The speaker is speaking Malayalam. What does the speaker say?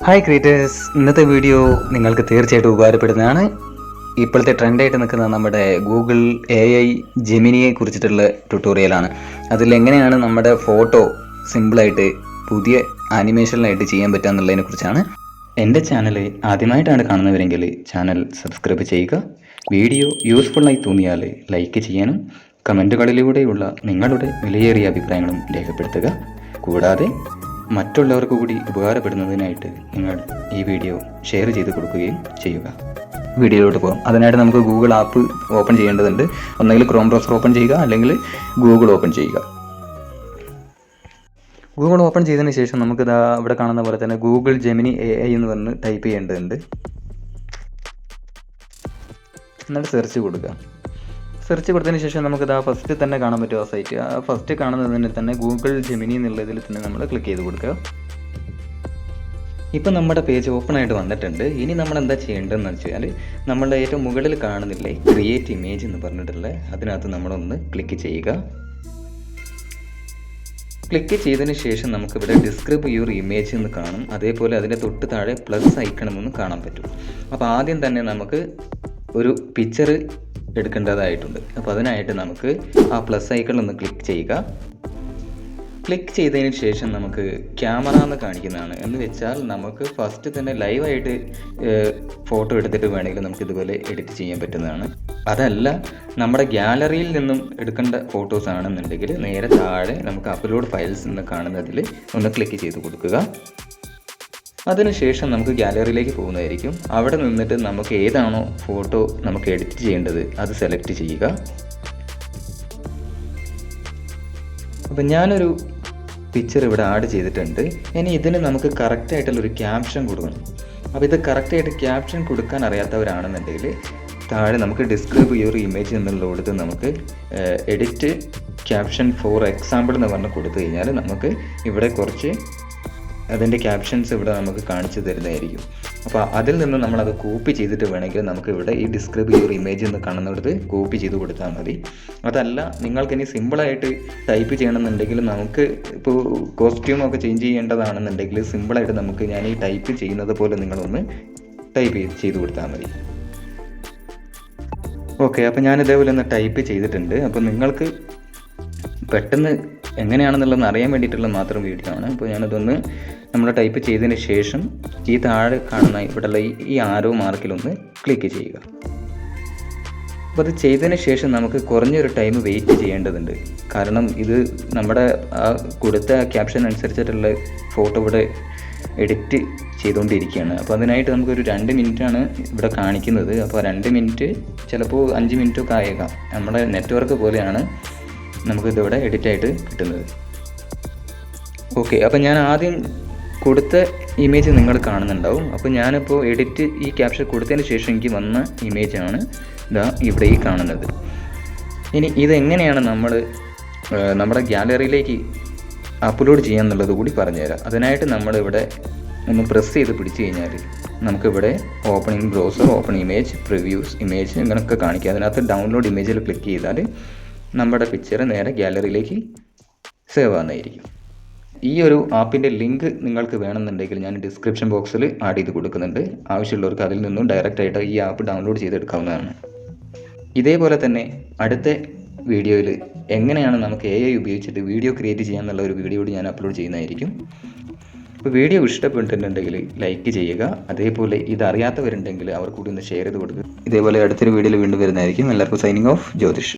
ഹായ് ക്രിയേറ്റേഴ്സ് ഇന്നത്തെ വീഡിയോ നിങ്ങൾക്ക് തീർച്ചയായിട്ടും ഉപകാരപ്പെടുന്നതാണ്. ഇപ്പോഴത്തെ ട്രെൻഡായിട്ട് നിൽക്കുന്ന നമ്മുടെ ഗൂഗിൾ എ ഐ ജെമിനിയെ കുറിച്ചിട്ടുള്ള ട്യൂട്ടോറിയലാണ് അതിൽ എങ്ങനെയാണ് നമ്മുടെ ഫോട്ടോ സിമ്പിളായിട്ട് പുതിയ ആനിമേഷനിലായിട്ട് ചെയ്യാൻ പറ്റുക എന്നുള്ളതിനെ കുറിച്ചാണ്. എന്റെ ചാനൽ ആദ്യമായിട്ടാണ് കാണുന്നവരെങ്കിൽ ചാനൽ സബ്സ്ക്രൈബ് ചെയ്യുക. വീഡിയോ യൂസ്ഫുള്ളായി തോന്നിയാൽ ലൈക്ക് ചെയ്യാനും കമന്റുകളിലൂടെയുള്ള നിങ്ങളുടെ വിലയേറിയ അഭിപ്രായങ്ങളും രേഖപ്പെടുത്തുക. കൂടാതെ മറ്റുള്ളവർക്ക് കൂടി ഉപകാരപ്പെടുന്നതിനായിട്ട് നിങ്ങൾ ഈ വീഡിയോ ഷെയർ ചെയ്ത് കൊടുക്കുകയും ചെയ്യുക. വീഡിയോയിലോട്ട് പോകാം അതിനായിട്ട് നമുക്ക് ഗൂഗിൾ ആപ്പ് ഓപ്പൺ ചെയ്യേണ്ടതുണ്ട്. ഒന്നെങ്കിൽ ക്രോം ബ്രൗസർ ഓപ്പൺ ചെയ്യുക അല്ലെങ്കിൽ ഗൂഗിൾ ഓപ്പൺ ചെയ്യുക. ഗൂഗിൾ ഓപ്പൺ ചെയ്തതിന് ശേഷം നമുക്ക് ഇതാ ഇവിടെ കാണുന്ന പോലെ തന്നെ ഗൂഗിൾ ജെമിനി എ ഐ എന്ന് പറഞ്ഞ് ടൈപ്പ് ചെയ്യേണ്ടതുണ്ട്. എന്നിട്ട് സെർച്ച് കൊടുക്കുക. സെർച്ച് കൊടുത്തതിന് ശേഷം നമുക്ക് ഇതാ ഫസ്റ്റ് തന്നെ കാണാൻ പറ്റും ആ സൈറ്റ് ആ ഫസ്റ്റ് കാണുന്നതിന് തന്നെ ഗൂഗിൾ ജെമിനി എന്നുള്ളതിൽ തന്നെ നമ്മൾ ക്ലിക്ക് ചെയ്ത് കൊടുക്കുക. ഇപ്പം നമ്മുടെ പേജ് ഓപ്പൺ ആയിട്ട് വന്നിട്ടുണ്ട്. ഇനി നമ്മൾ എന്താ ചെയ്യേണ്ടതെന്ന് വെച്ചാൽ നമ്മൾ ഏറ്റവും മുകളിൽ കാണുന്നില്ലേ ക്രിയേറ്റ് ഇമേജ് എന്ന് പറഞ്ഞിട്ടുള്ള അതിനകത്ത് നമ്മളൊന്ന് ക്ലിക്ക് ചെയ്യുക. ക്ലിക്ക് ചെയ്തതിന് ശേഷം നമുക്കിവിടെ ഡിസ്ക്രിബ് യുവർ ഇമേജ് എന്ന് കാണും. അതേപോലെ അതിന്റെ തൊട്ട് താഴെ പ്ലസ് ഐക്കൺ എന്ന് കാണാൻ പറ്റും. അപ്പോൾ ആദ്യം തന്നെ നമുക്ക് ഒരു പിക്ചർ എടുക്കേണ്ടതായിട്ടുണ്ട്. അപ്പോൾ അതിനായിട്ട് നമുക്ക് ആ പ്ലസ് ഐക്കൺ ഒന്ന് ക്ലിക്ക് ചെയ്യുക. ക്ലിക്ക് ചെയ്തതിന് ശേഷം നമുക്ക് ക്യാമറ എന്ന് കാണിക്കുന്നതാണ്. എന്ന് വെച്ചാൽ നമുക്ക് ഫസ്റ്റ് തന്നെ ലൈവായിട്ട് ഫോട്ടോ എടുത്തിട്ട് വേണമെങ്കിൽ നമുക്ക് ഇതുപോലെ എഡിറ്റ് ചെയ്യാൻ പറ്റുന്നതാണ്. അതല്ല നമ്മുടെ ഗ്യാലറിയിൽ നിന്നും എടുക്കേണ്ട ഫോട്ടോസ് ആണെന്നുണ്ടെങ്കിൽ നേരെ താഴെ നമുക്ക് അപ്ലോഡ് ഫയൽസ് എന്ന് കാണുന്നതിൽ ഒന്ന് ക്ലിക്ക് ചെയ്ത് കൊടുക്കുക. അതിനുശേഷം നമുക്ക് ഗാലറിയിലേക്ക് പോകുന്നതായിരിക്കും. അവിടെ നിന്നിട്ട് നമുക്ക് ഏതാണോ ഫോട്ടോ നമുക്ക് എഡിറ്റ് ചെയ്യേണ്ടത് അത് സെലക്ട് ചെയ്യുക. അപ്പം ഞാനൊരു പിക്ചർ ഇവിടെ ആഡ് ചെയ്തിട്ടുണ്ട്. ഇനി ഇതിന് നമുക്ക് കറക്റ്റായിട്ടുള്ളൊരു ക്യാപ്ഷൻ കൊടുക്കണം. അപ്പോൾ ഇത് കറക്റ്റായിട്ട് ക്യാപ്ഷൻ കൊടുക്കാൻ അറിയാത്തവരാണെന്നുണ്ടെങ്കിൽ താഴെ നമുക്ക് ഡിസ്ക്രൈബ് യുവർ ഇമേജ് എന്നുള്ളത് നമുക്ക് എഡിറ്റ് ക്യാപ്ഷൻ ഫോർ എക്സാമ്പിൾ എന്ന് പറഞ്ഞ് കൊടുത്തു കഴിഞ്ഞാൽ നമുക്ക് ഇവിടെ കുറച്ച് അതിന്റെ ക്യാപ്ഷൻസ് ഇവിടെ നമുക്ക് കാണിച്ചു തരുന്നതായിരിക്കും. അപ്പോൾ അതിൽ നിന്ന് നമ്മളത് കോപ്പി ചെയ്തിട്ട് വേണമെങ്കിൽ നമുക്ക് ഇവിടെ ഈ ഡിസ്ക്രൈബ് യുവർ ഇമേജ് എന്ന് കാണുന്നിടത്ത് കോപ്പി ചെയ്ത് കൊടുത്താൽ മതി. അതല്ല നിങ്ങൾക്ക് ഇനി സിമ്പിളായിട്ട് ടൈപ്പ് ചെയ്യണമെന്നുണ്ടെങ്കിൽ നമുക്ക് ഇപ്പോൾ കോസ്റ്റ്യൂമൊക്കെ ചേഞ്ച് ചെയ്യേണ്ടതാണെന്നുണ്ടെങ്കിൽ സിമ്പിളായിട്ട് നമുക്ക് ഞാൻ ഈ ടൈപ്പ് ചെയ്യുന്നത് പോലെ നിങ്ങളൊന്ന് ടൈപ്പ് ചെയ്ത് കൊടുത്താൽ മതി. ഓക്കെ അപ്പോൾ ഞാൻ ഇതേപോലെ ഒന്ന് ടൈപ്പ് ചെയ്തിട്ടുണ്ട്. അപ്പോൾ നിങ്ങൾക്ക് പെട്ടെന്ന് എങ്ങനെയാണെന്നുള്ളതെന്ന് അറിയാൻ വേണ്ടിയിട്ടുള്ള മാത്രം വീഡിയോ ആണ്. അപ്പോൾ ഞാനതൊന്ന് നമ്മൾ ടൈപ്പ് ചെയ്തതിന് ശേഷം ഈ താഴെ കാണുന്ന ഇവിടെയുള്ള ഈ ആരോ മാർക്കിലൊന്ന് ക്ലിക്ക് ചെയ്യുക. അപ്പോൾ അത് ചെയ്തതിന് ശേഷം നമുക്ക് കുറഞ്ഞൊരു ടൈം വെയിറ്റ് ചെയ്യേണ്ടതുണ്ട്. കാരണം ഇത് നമ്മുടെ ആ കൊടുത്ത ക്യാപ്ഷൻ അനുസരിച്ചിട്ടുള്ള ഫോട്ടോ ഇവിടെ എഡിറ്റ് ചെയ്തുകൊണ്ടിരിക്കുകയാണ്. അപ്പോൾ അതിനായിട്ട് നമുക്കൊരു രണ്ട് മിനിറ്റാണ് ഇവിടെ കാണിക്കുന്നത്. അപ്പോൾ രണ്ട് മിനിറ്റ് ചിലപ്പോൾ അഞ്ച് മിനിറ്റൊക്കെ ആയേക്കാം. നമ്മുടെ നെറ്റ്വർക്ക് പോലെയാണ്. നമുക്കിതിവിടെ എഡിറ്റായിട്ട് കിട്ടുന്നത്. ഓക്കെ അപ്പോൾ ഞാൻ ആദ്യം കൊടുത്ത ഇമേജ് നിങ്ങൾ കാണുന്നുണ്ടാവും. അപ്പോൾ ഞാനിപ്പോൾ എഡിറ്റ് ഈ ക്യാപ്ഷൻ കൊടുത്തതിന് ശേഷം എനിക്ക് വന്ന ഇമേജാണ് ഇതാ ഇവിടെ ഈ കാണുന്നത്. ഇനി ഇതെങ്ങനെയാണ് നമ്മൾ നമ്മുടെ ഗ്യാലറിയിലേക്ക് അപ്ലോഡ് ചെയ്യാമെന്നുള്ളത് കൂടി പറഞ്ഞുതരാം. അതിനായിട്ട് നമ്മളിവിടെ ഒന്ന് പ്രസ് ചെയ്ത് പിടിച്ചു കഴിഞ്ഞാൽ നമുക്കിവിടെ opening browser open image previews image ഇങ്ങനെയൊക്കെ കാണിക്കുക അതിനകത്ത് ഡൗൺലോഡ് ഇമേജിൽ ക്ലിക്ക് ചെയ്താൽ നമ്മുടെ പിക്ചർ നേരെ ഗ്യാലറിയിലേക്ക് സേവ് ആകുന്നതായിരിക്കും ഈ ഒരു ആപ്പിന്റെ ലിങ്ക് നിങ്ങൾക്ക് വേണമെന്നുണ്ടെങ്കിൽ ഞാൻ ഡിസ്ക്രിപ്ഷൻ ബോക്സിൽ ആഡ് ചെയ്ത് കൊടുക്കുന്നുണ്ട്. ആവശ്യമുള്ളവർക്ക് അതിൽ നിന്നും ഡയറക്റ്റ് ആയിട്ട് ഈ ആപ്പ് ഡൗൺലോഡ് ചെയ്തെടുക്കാവുന്നതാണ്. ഇതേപോലെ തന്നെ അടുത്ത വീഡിയോയിൽ എങ്ങനെയാണ് നമുക്ക് എ ഐ ഉപയോഗിച്ചിട്ട് വീഡിയോ ക്രിയേറ്റ് ചെയ്യാന്നുള്ള ഒരു വീഡിയോ കൂടി ഞാൻ അപ്ലോഡ് ചെയ്യുന്നതായിരിക്കും. അപ്പോൾ വീഡിയോ ഇഷ്ടപ്പെട്ടിട്ടുണ്ടെങ്കിൽ ലൈക്ക് ചെയ്യുക. അതേപോലെ ഇതറിയാത്തവരുണ്ടെങ്കിൽ അവർക്ക് കൂടി ഒന്ന് ഷെയർ ചെയ്ത് കൊടുക്കുക. ഇതേപോലെ അടുത്തൊരു വീഡിയോയിൽ വീണ്ടും വരുന്നതായിരിക്കും. എല്ലാവർക്കും സൈനിങ് ഓഫ് ജ്യോതിഷ്.